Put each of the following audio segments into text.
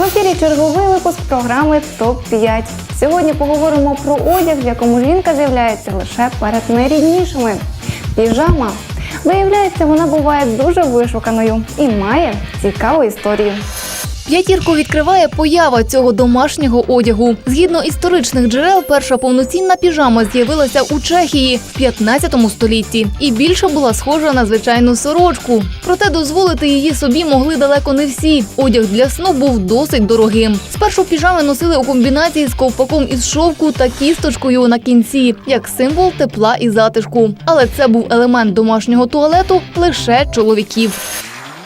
В ефірі черговий випуск програми ТОП 5 Сьогодні поговоримо про одяг, в якому жінка з'являється лише перед найріднішими. Піжама. Виявляється, вона буває дуже вишуканою і має цікаву історію. П'ятірку відкриває поява цього домашнього одягу. Згідно історичних джерел, перша повноцінна піжама з'явилася у Чехії в 15 столітті і більше була схожа на звичайну сорочку. Проте дозволити її собі могли далеко не всі. Одяг для сну був досить дорогим. Спершу піжами носили у комбінації з ковпаком із шовку та кісточкою на кінці, як символ тепла і затишку. Але це був елемент домашнього туалету лише чоловіків.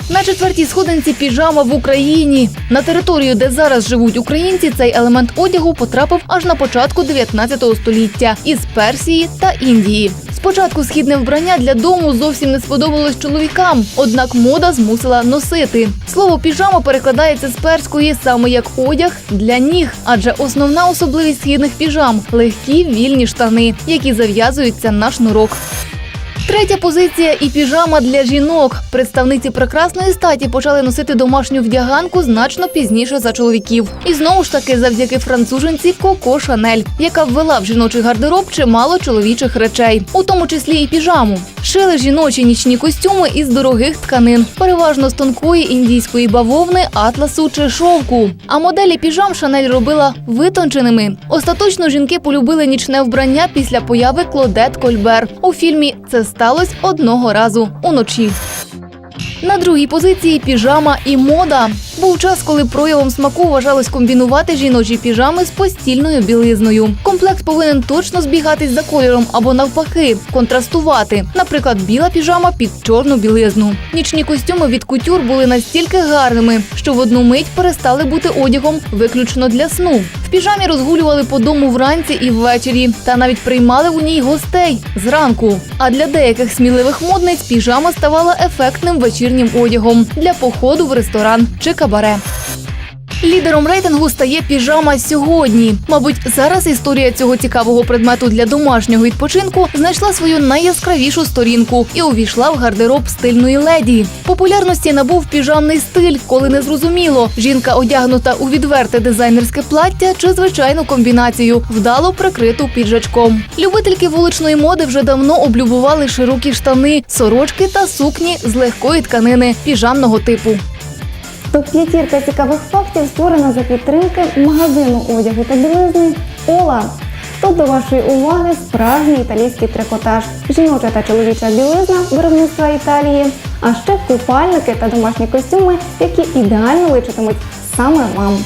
На четвертій сходинці піжама в Україні. На територію, де зараз живуть українці, цей елемент одягу потрапив аж на початку 19 століття із Персії та Індії. Спочатку східне вбрання для дому зовсім не сподобалось чоловікам, однак мода змусила носити. Слово піжама перекладається з перської саме як одяг для ніг, адже основна особливість східних піжам легкі вільні штани, які зав'язуються на шнурок. Третя позиція і піжама для жінок. Представниці прекрасної статі почали носити домашню вдяганку значно пізніше за чоловіків. І знову ж таки завдяки француженці Коко Шанель, яка ввела в жіночий гардероб чимало чоловічих речей, у тому числі і піжаму. Шили жіночі нічні костюми із дорогих тканин, переважно з тонкої індійської бавовни, атласу чи шовку. А моделі піжам Шанель робила витонченими. Остаточно жінки полюбили нічне вбрання після появи Клодет Кольбер у фільмі Це сталося одного разу уночі. На другій позиції піжама і мода. Був час, коли проявом смаку вважалось комбінувати жіночі піжами з постільною білизною. Комплект повинен точно збігатись за кольором або навпаки контрастувати. Наприклад, біла піжама під чорну білизну. Нічні костюми від кутюр були настільки гарними, що в одну мить перестали бути одягом виключно для сну. В піжамі розгулювали по дому вранці і ввечері, та навіть приймали у ній гостей зранку. А для деяких сміливих модниць піжама ставала ефектним вечірнім одягом для походу в ресторан чи кабаре. Лідером рейтингу стає піжама сьогодні. Мабуть, зараз історія цього цікавого предмету для домашнього відпочинку знайшла свою найяскравішу сторінку і увійшла в гардероб стильної леді. Популярності набув піжамний стиль, коли не зрозуміло, жінка одягнута у відверте дизайнерське плаття чи звичайну комбінацію, вдало прикриту піджачком. Любительки вуличної моди вже давно облюбували широкі штани, сорочки та сукні з легкої тканини піжамного типу. Топ п'ятірка цікавих фактів створена за підтримки магазину одягу та білизни Ола. Тут до вашої уваги справжній італійський трикотаж, жіноча та чоловіча білизна виробництва Італії, а ще купальники та домашні костюми, які ідеально личитимуть саме вам.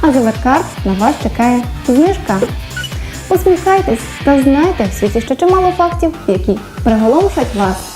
А за веркарт на вас чекає знижка. Посміхайтесь та знайте в світі ще чимало фактів, які приголомшать вас.